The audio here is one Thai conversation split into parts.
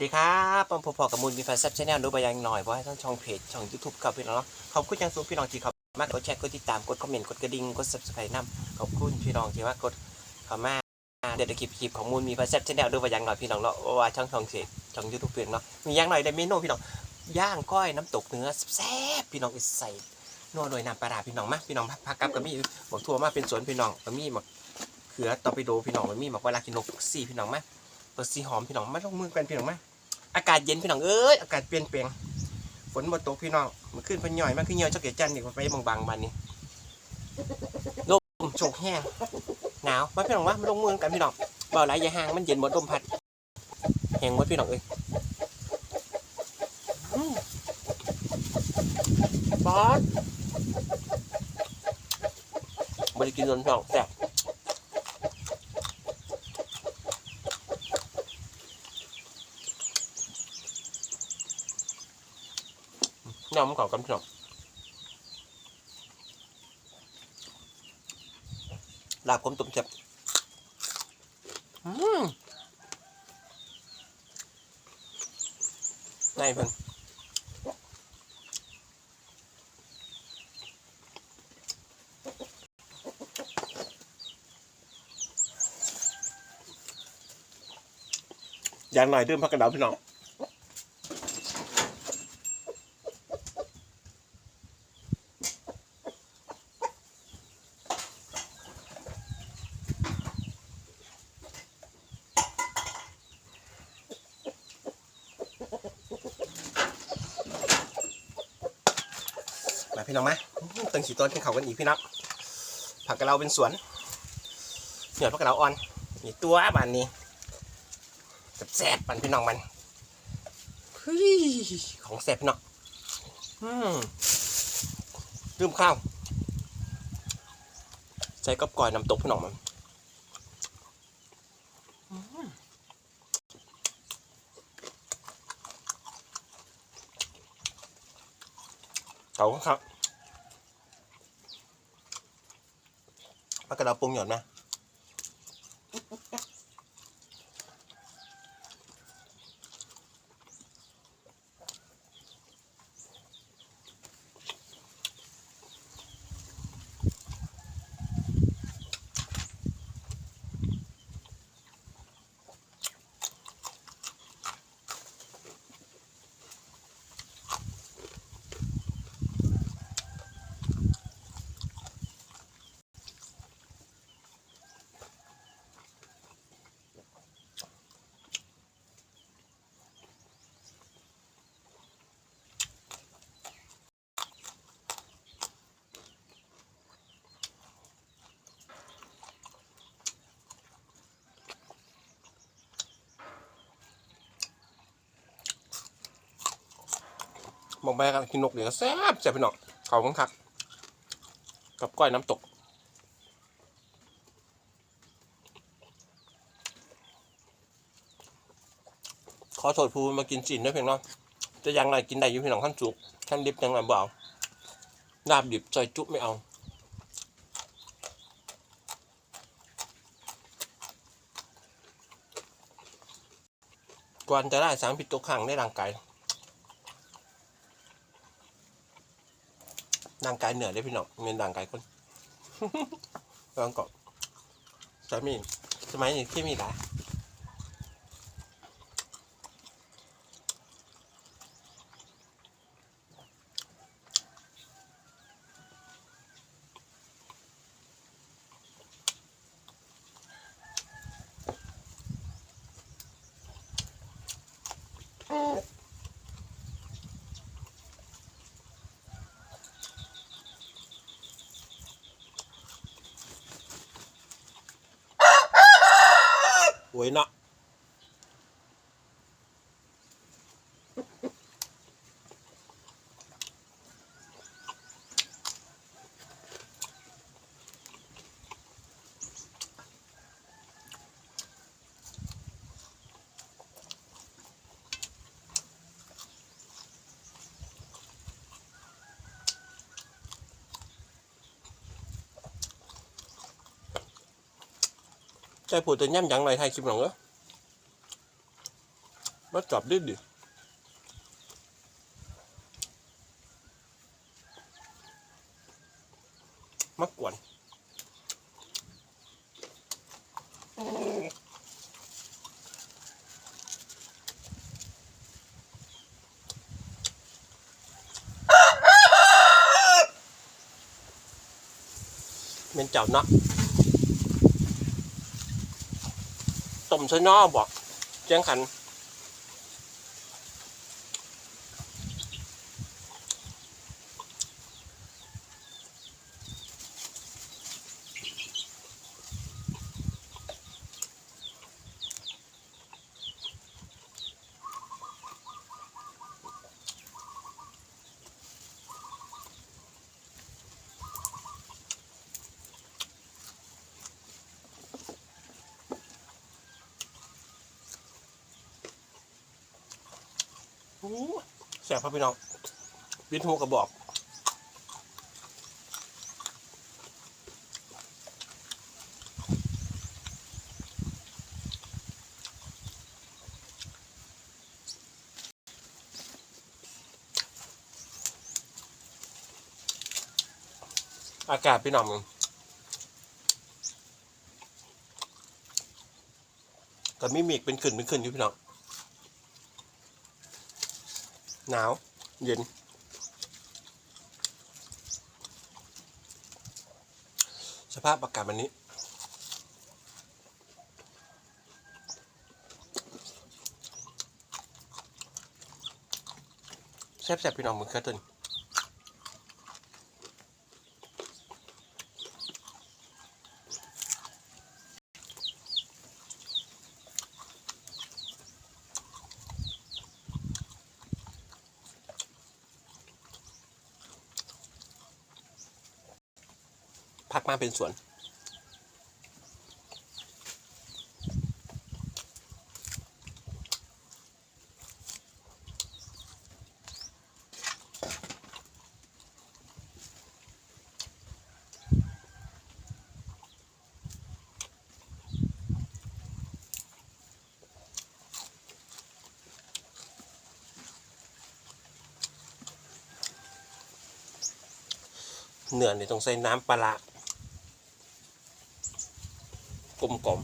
สวัสดีครับผมพอๆกับมูลมีแฟนแซ่บชาแนลดูไปยังหน่อยเพราะให้ทั้งช่องเพจช่องยูทูบครับพี่น้องเนาะขอบคุณยังสูงพี่น้องที่เขามากดแชร์กดติดตามกดคอมเมนต์กดกระดิ่งกด subscribe นํขอบคุณพี่น้องที่ว่ากดเข้ามาเดี๋ยวคลิปคลิปของมูลมีแฟนแซ่บชาแนลดูไปยังหน่อยพี่น้องเนาะว่าช่องช่องเพจช่องยูทูบเพียงเนาะมีอย่างหน่อยได้เมนูพี่น้องย่างก้อยน้ำตกเนื้อแซ่บพี่น้องใส่นัวหน่วยน้ำปลาร้าพี่น้องมาพี่น้องพักกับก็มีบอกทัวร์มาเป็นสวนพี่น้องก็มีหมกเขือตอร์ปิโดพี่น้องมันมีหมักเวลากินนกซี่พี่น้องมาเปิดสีหอมพี่น้องมาลงมือกันพี่น้องมา อากาศเย็นพี่น้องเอ้ยอากาศเปลี่ยนแปลงฝนบ่ตกพี่น้องมื่อคืนเพิ่นย่อยมันคือย่อยเจ้าเกียจันทร์นี่ไปบางๆบันนี้ลมโชกแห้งหนาวมาพี่น้องว่ามาลงเมืองกันพี่น้องเบาไหลอย่าห่างมันเย็นหมดลมพัดแห้งหมดพี่น้องเอ้ยบอสบริกินโดนพี่น้องแต่บ น้ำมันเก่ากันพี่น้องลาบผมตุ่มเจ็บอืมนายเพิ่นอย่าง นะพี่น้องมาพี่น้องมตึงสีต้นขึ้นเขากันอีกพี่น้องผักกะเราเป็นสวนเหนือผักกะเราอ่อนมีตัวบานนี้แซ่บๆปันพี่น้องมันของแซ่บพี่น้องอืมลืมข้าวใส่กับก่อยน้ำตกพี่น้องมันเขาครับ ปลากระดาปรุงหย่อนนะ มองไปกันกินนกเดี๋ยวก็แซ่บแซ่บพี่น้องเขาบังคักกับก้อยน้ำตก ขอโทษผู้มากินจีนด้วยเพียงเนาะจะยังไงกินได้อยู่พี่น้องขั้นจุกขั้นดิบยังไงบ่เอาลาบดิบซอยจุ๊บไม่เอาก่อนจะได้สารพิษตกขังในร่างกาย ร่างกายเหนื่อยเลยพี่น้องเงินร่างกายคนลองก่อนสามีสมัยนี้ที่มีหลาย โอ้ ใจผูดตัวย่ำยังหน่อยไทยคลิปหนองเออมาจับดิดิมากวนเป็นเจ้าเนาะต้ มใส่นอบอกเจียงขัน แสบครับพี่น้องบินหูกระบอกอากาศพี่น้องมึงก็มีเมฆเป็นขึ้นเป็นขึ้นอยู่พี่น้อง หนาว เย็น สภาพอากาศวันนี้ แซ่บๆพี่น้องมึงเคยตื่น พักมาเป็นสวนเนื้อนี่ต้องใส่น้ำปลาร้า กลม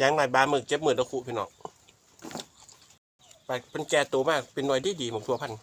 ย่างหน่อยบาหมึกเจ็บมือตะคุพี่น้องไปเป็นแก่ตัวมากเป็นหน่วยที่ดีของตัวพันธุ์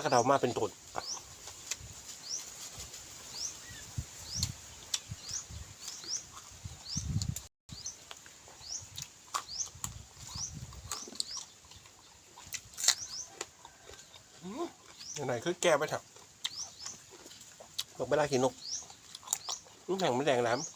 กกระเดามาเป็นตุ่นยังไงคือแก้ไปเถอะบอกเวลากินนกน้ำแข็งไม่แดงน้ำ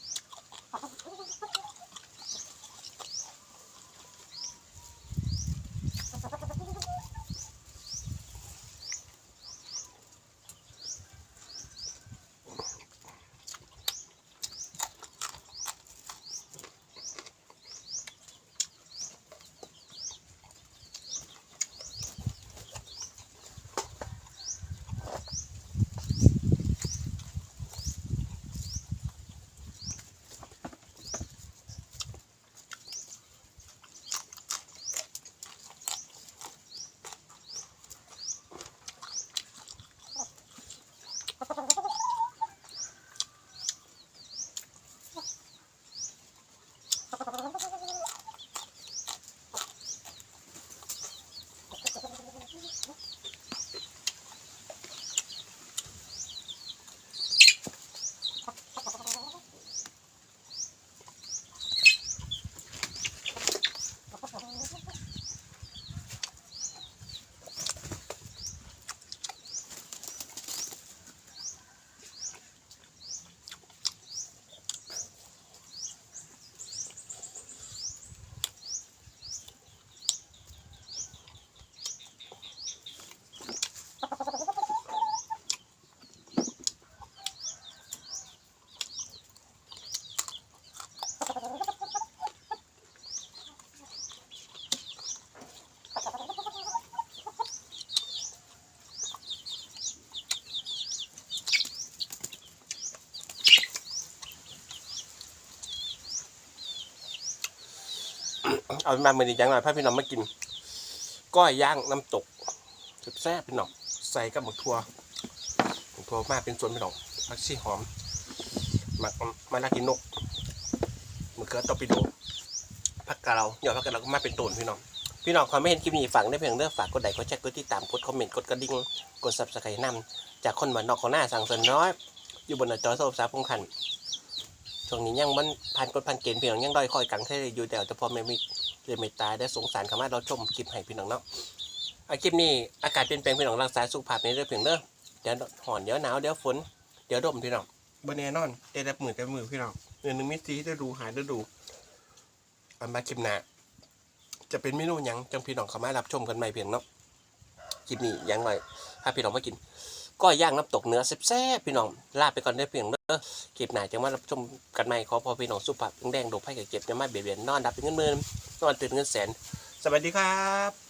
เอามาเมื่อนี้ยังหน่อยพาพี่น้องมากิน ก้อยย่างน้ำตกแซ่บพี่น้องใส่กับหมึกทัวหมึกทัวมากเป็นส่วนพี่น้องผักชีหอมมามาลากินนกหมึกเกลือตอปิโดผักกะเราเดี๋ยวผักกะเราก็มาเป็นต้นพี่น้องพี่น้องความไม่เห็นคลิปนี้ฝากได้เพียงเด้อฝากกดไลค์กดแชร์กดติดตามกดคอมเมนต์กดกระดิ่งกดซับสไครต์นำจากคนมานนอกของหน้าสั่งเสนน้อย อยู่บนหน้าจอโซฟาพงคันช่วงนี้ยังมันพันกดพันเกณฑ์เพี่น้องยังด้อยคอยกังเทอยู่แต่จะพอไม่มี เรียไม่ตายได้สงสารเขามาเราชมคลิปให้พี่น้องเนาะอาคลิปนี้อากาศเปลี่ยนแปลงพี่น้องรักษาสุขภาพในเรื่องเพียงเด้อเดี๋ยวหอนเดี๋ยวหนาวเดี๋ยวฝนเดี๋ยวดมพี่น้องบนแน่นอนได้แต่มือแต่มือพี่น้องเดือนหนึ่งมิซีได้ดูหายได้ดูอันมาคลิปหน้าจะเป็นเมนูยังจังพี่น้องเขามารับชมกันใหม่เพียงเนาะคลิปนี้ยังหน่อยถ้าพี่น้องมากิน ก็ย่างน้ำตกเนื้อแซ่บๆพี่น้องลาไปก่อนได้เพียงเด้อคลิปหนจะมารับชมกันใหม่ขอพอพี่น้องสุภาพแดงแรงโดกไผ่กับเก็บจะมาเบียดเบียนนอนดับเป็นเงินหมื่นนอนตื่นเงินแสน สวัสดีครับ